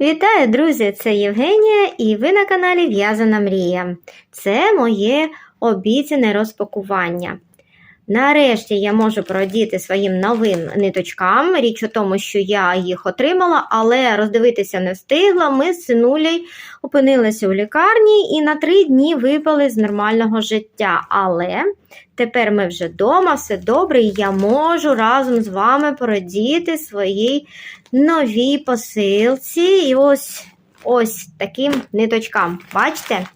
Вітаю, друзі! Це Євгенія і ви на каналі В'язана Мрія. Це моє обіцяне розпакування. Нарешті я можу продіти своїм новим ниточкам. Річ у тому, що я їх отримала, але роздивитися не встигла. Ми з синулею опинилися у лікарні і на три дні випали з нормального життя. Але тепер ми вже вдома, все добре, і я можу разом з вами продіти своїй новій посилці. І ось ось таким ниточкам. Бачите?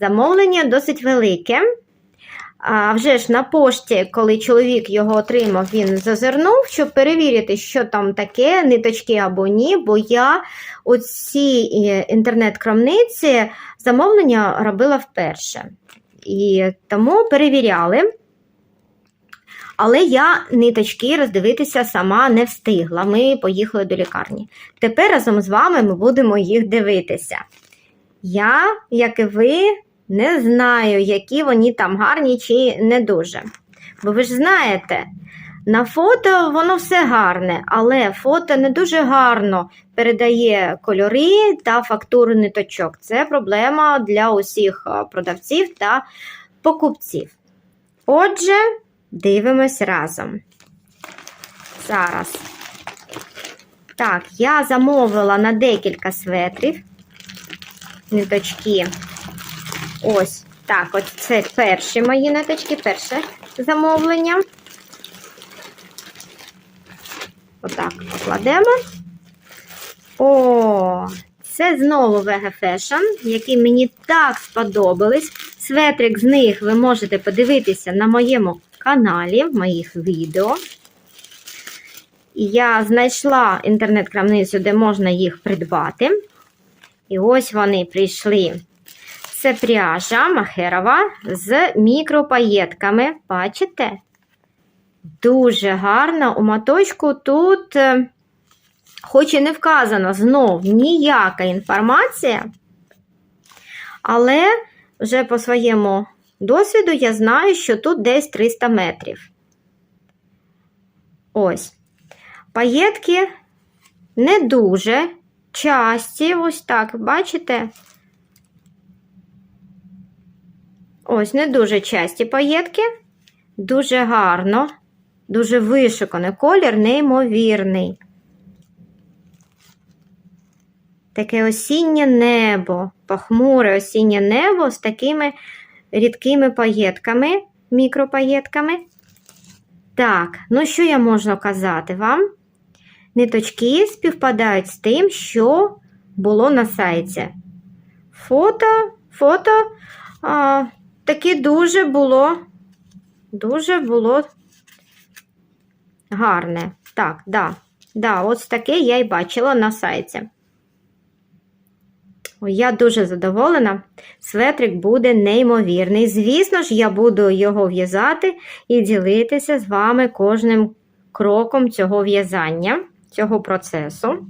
Замовлення досить велике. А вже ж на пошті, коли чоловік його отримав, він зазирнув, щоб перевірити, що там таке, ниточки або ні. Бо я у цій інтернет-крамниці замовлення робила вперше. І тому перевіряли. Але я ниточки роздивитися сама не встигла. Ми поїхали до лікарні. Тепер разом з вами ми будемо їх дивитися. Я, як і ви, не знаю, які вони там гарні чи не дуже. Бо ви ж знаєте, на фото воно все гарне, але фото не дуже гарно передає кольори та фактуру ниточок. Це проблема для усіх продавців та покупців. Отже, дивимось разом. Зараз. Так, я замовила на декілька светрів. Ниточки. Ось так, от це перші мої ниточки, перше замовлення. Отак покладемо. О, це знову Vega Fashion, які мені так сподобались. Светрик з них ви можете подивитися на моєму каналі, в моїх відео. Я знайшла інтернет-крамницю, де можна їх придбати. І ось вони прийшли. Це пряжа махерова з мікропаєтками. Бачите? Дуже гарно. У маточку тут, е, хоч і не вказано знов ніяка інформація, але вже по своєму досвіду я знаю, що тут десь 300 метрів. Ось. Паєтки не дуже часті, ось так, бачите? Ось, не дуже часті паєтки, дуже гарно, дуже вишуканий колір, неймовірний. Таке осіннє небо, похмуре осіннє небо з такими рідкими паєтками, мікропаєтками. Так, ну що я можу казати вам? Ниточки співпадають з тим, що було на сайті. Фото, фото. А, таки дуже було, дуже було гарне. Так, да, да, ось таке я й бачила на сайті. Я дуже задоволена. Светрик буде неймовірний. Звісно ж, я буду його в'язати і ділитися з вами кожним кроком цього в'язання, цього процесу.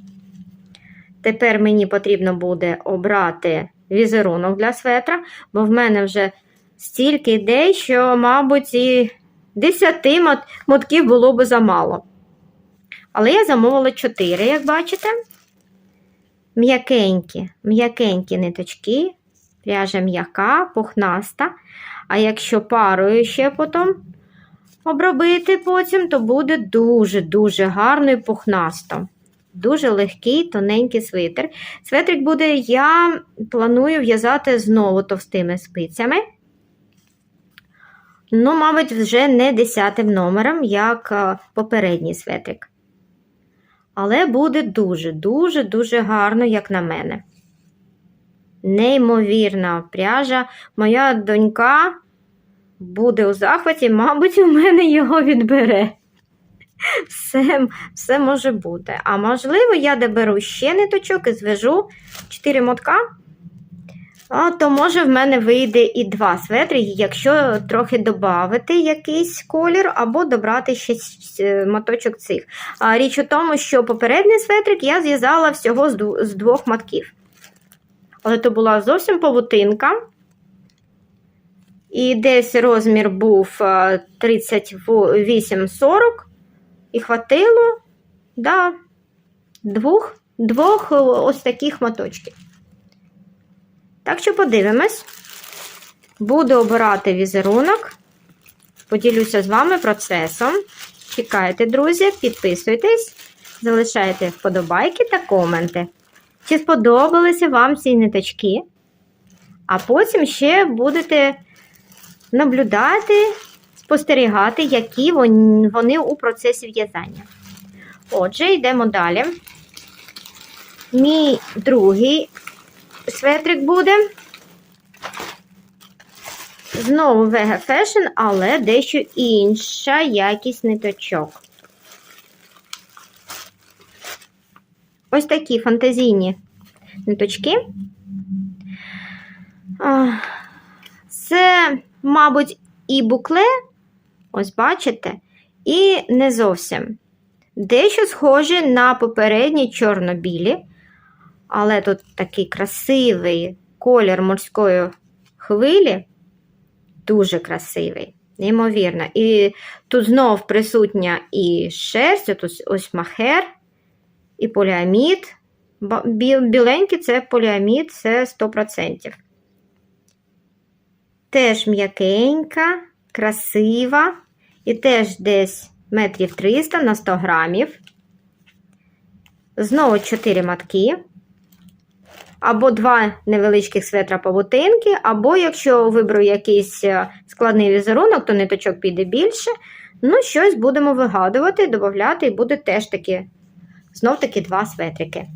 Тепер мені потрібно буде обрати візерунок для светра, бо в мене вже стільки ідей, що, мабуть, і 10 мотків було б замало. Але я замовила 4, як бачите. М'якенькі, м'якенькі ниточки, пряжа м'яка, пухнаста. А якщо парою ще потім обробити потім, то буде дуже-дуже гарно і пухнасто. Дуже легкий, тоненький свитер. Светрик буде, я планую в'язати знову товстими спицями. Ну, мабуть, вже не десятим номером, як попередній светрик. Але буде дуже-дуже-дуже гарно, як на мене. Неймовірна пряжа. Моя донька буде у захваті, мабуть, у мене його відбере. Все все може бути. А можливо, я доберу ще ниточок і зв'яжу 4 мотка. А, то, може, в мене вийде і два светри, якщо трохи додати якийсь колір, або добрати ще моточок цих. А, Річ у тому, що попередній светрик я зв'язала всього з двох мотків. Але то була зовсім павутинка. І десь розмір був 38-40. І хватило да, двох двох ось таких моточків. Так що подивимось. Буду обирати візерунок. Поділюся з вами процесом. Чекайте, друзі, підписуйтесь, залишайте вподобайки та коменти. Чи сподобалися вам ці ниточки? А потім ще будете наблюдати, спостерігати, які вони у процесі в'язання. Отже, йдемо далі. Мій другий светрик буде. Знову Vega Fashion, але дещо інша якість ниточок. Ось такі фантазійні ниточки. Це, мабуть, і букле, ось бачите, і не зовсім. Дещо схожі на попередні чорно-білі, але тут такий красивий колір морської хвилі, дуже красивий, неймовірно. І тут знов присутня і шерсть, тут ось махер, і поліамід. Біленький це поліамід, це 100%. Теж м'якенька, красива, і теж десь метрів 300 на 100 грамів. Знову 4 матки. Або два невеличких светра павутинки, або якщо виберу якийсь е, складний візерунок, то ниточок піде більше. Ну, щось будемо вигадувати, додати, і буде теж таки, знов таки два светрики.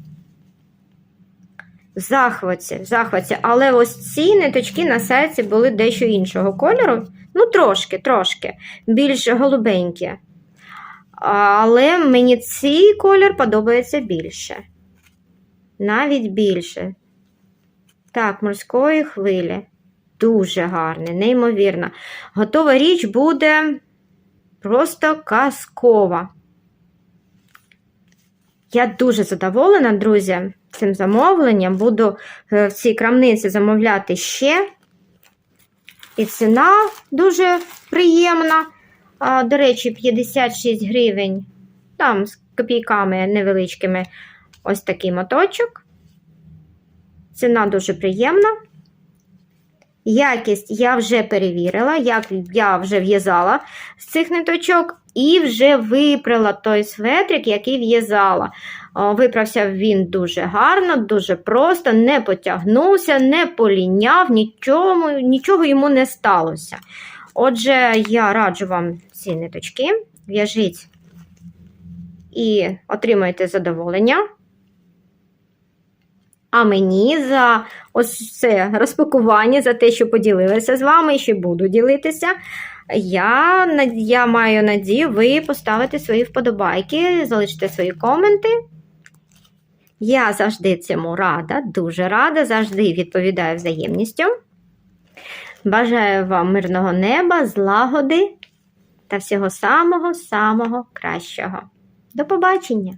В захваті, в захваті. Але ось ці ниточки на сайті були дещо іншого кольору. Ну, трошки, трошки, більш голубенькі. Але мені цей колір подобається більше. Навіть більше. Так, морської хвилі. Дуже гарний, неймовірно. Готова річ буде просто казкова. Я дуже задоволена, друзі, цим замовленням. Буду е, в цій крамниці замовляти ще. І ціна дуже приємна. До речі, 56 гривень. Там з копійками невеличкими ось такий моточок. Ціна дуже приємна. Якість я вже перевірила, як я вже в'язала з цих ниточок, і вже випрала той светрик, який в'язала. Виправся він дуже гарно, дуже просто, не потягнувся, не поліняв, нічого, нічого йому не сталося. Отже, я раджу вам ці ниточки, в'яжіть і отримайте задоволення. А мені за ось це розпакування, за те, що поділилася з вами і ще буду ділитися. Я, я маю надію, ви поставите свої вподобайки, залишите свої коменти. Я завжди цьому рада, дуже рада, завжди відповідаю взаємністю. Бажаю вам мирного неба, злагоди та всього самого-самого кращого. До побачення!